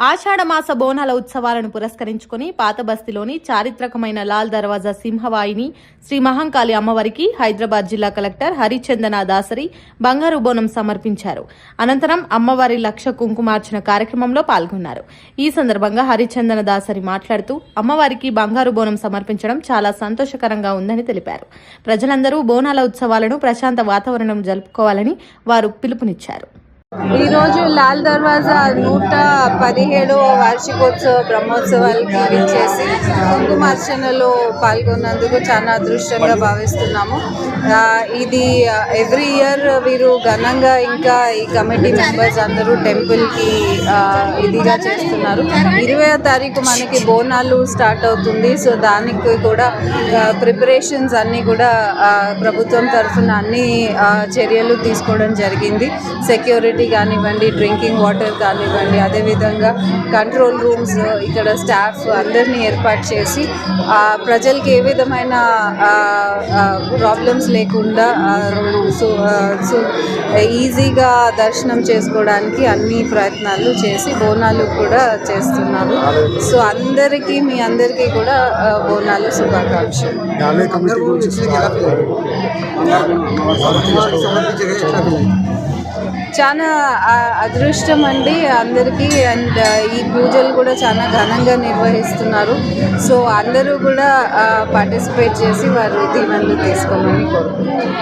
ఆషాఢమాస బోనాల ఉత్సవాలను పురస్కరించుకుని పాత బస్తీలోని చారిత్రకమైన లాల్ దర్వాజా సింహవాయిని శ్రీ మహంకాళి అమ్మవారికి హైదరాబాద్ జిల్లా కలెక్టర్ హరిచందన దాసరి బంగారు బోనం సమర్పించారు. అనంతరం అమ్మవారి లక్ష కుంకుమార్చన కార్యక్రమంలో పాల్గొన్నారు. ఈ సందర్భంగా హరిచందన దాసరి మాట్లాడుతూ అమ్మవారికి బంగారు బోనం సమర్పించడం చాలా సంతోషకరంగా ఉందని తెలిపారు. ప్రజలందరూ బోనాల ఉత్సవాలను ప్రశాంత వాతావరణం జరుపుకోవాలని వారు పిలుపునిచ్చారు. ఈరోజు లాల్ దర్వాజా నూట పదిహేడవ వార్షికోత్సవ బ్రహ్మోత్సవాలకి విచ్చేసి కుంకుమార్చనలో పాల్గొన్నందుకు చాలా అదృష్టంగా భావిస్తున్నాము. ఇది ఎవ్రీ ఇయర్ వీరు ఘనంగా ఇంకా ఈ కమిటీ మెంబర్స్ అందరూ టెంపుల్కి ఇదిగా చేస్తున్నారు. ఇరవై తారీఖు మనకి బోనాలు స్టార్ట్ అవుతుంది. సో దానికి కూడా ప్రిపరేషన్స్ అన్నీ కూడా ప్రభుత్వం తరఫున అన్ని చర్యలు తీసుకోవడం జరిగింది. సెక్యూరిటీ కానివ్వండి డ్రింకింగ్ వాటర్ కానివ్వండి అదేవిధంగా కంట్రోల్ రూమ్స్ ఇక్కడ స్టాఫ్ అందరినీ ఏర్పాటు చేసి ఆ, ప్రజలకి ఏ విధమైన ప్రాబ్లమ్స్ లేకుండా ఈజీగా దర్శనం చేసుకోవడానికి అన్ని ప్రయత్నాలు చేసి బోనాలు కూడా చేస్తున్నారు సో అందరికీ మీ అందరికీ కూడా బోనాలు శుభాకాంక్షలు ఆలయ కమిటీ గురించి చాలా అదృష్టం అండి అందరికీ. అండ్ ఈ పూజలు కూడా చాలా ఘనంగా నిర్వహిస్తున్నారు. సో అందరూ కూడా పార్టిసిపేట్ చేసి వారు దీవెనలు తీసుకోమని కోరుకుంటున్నారు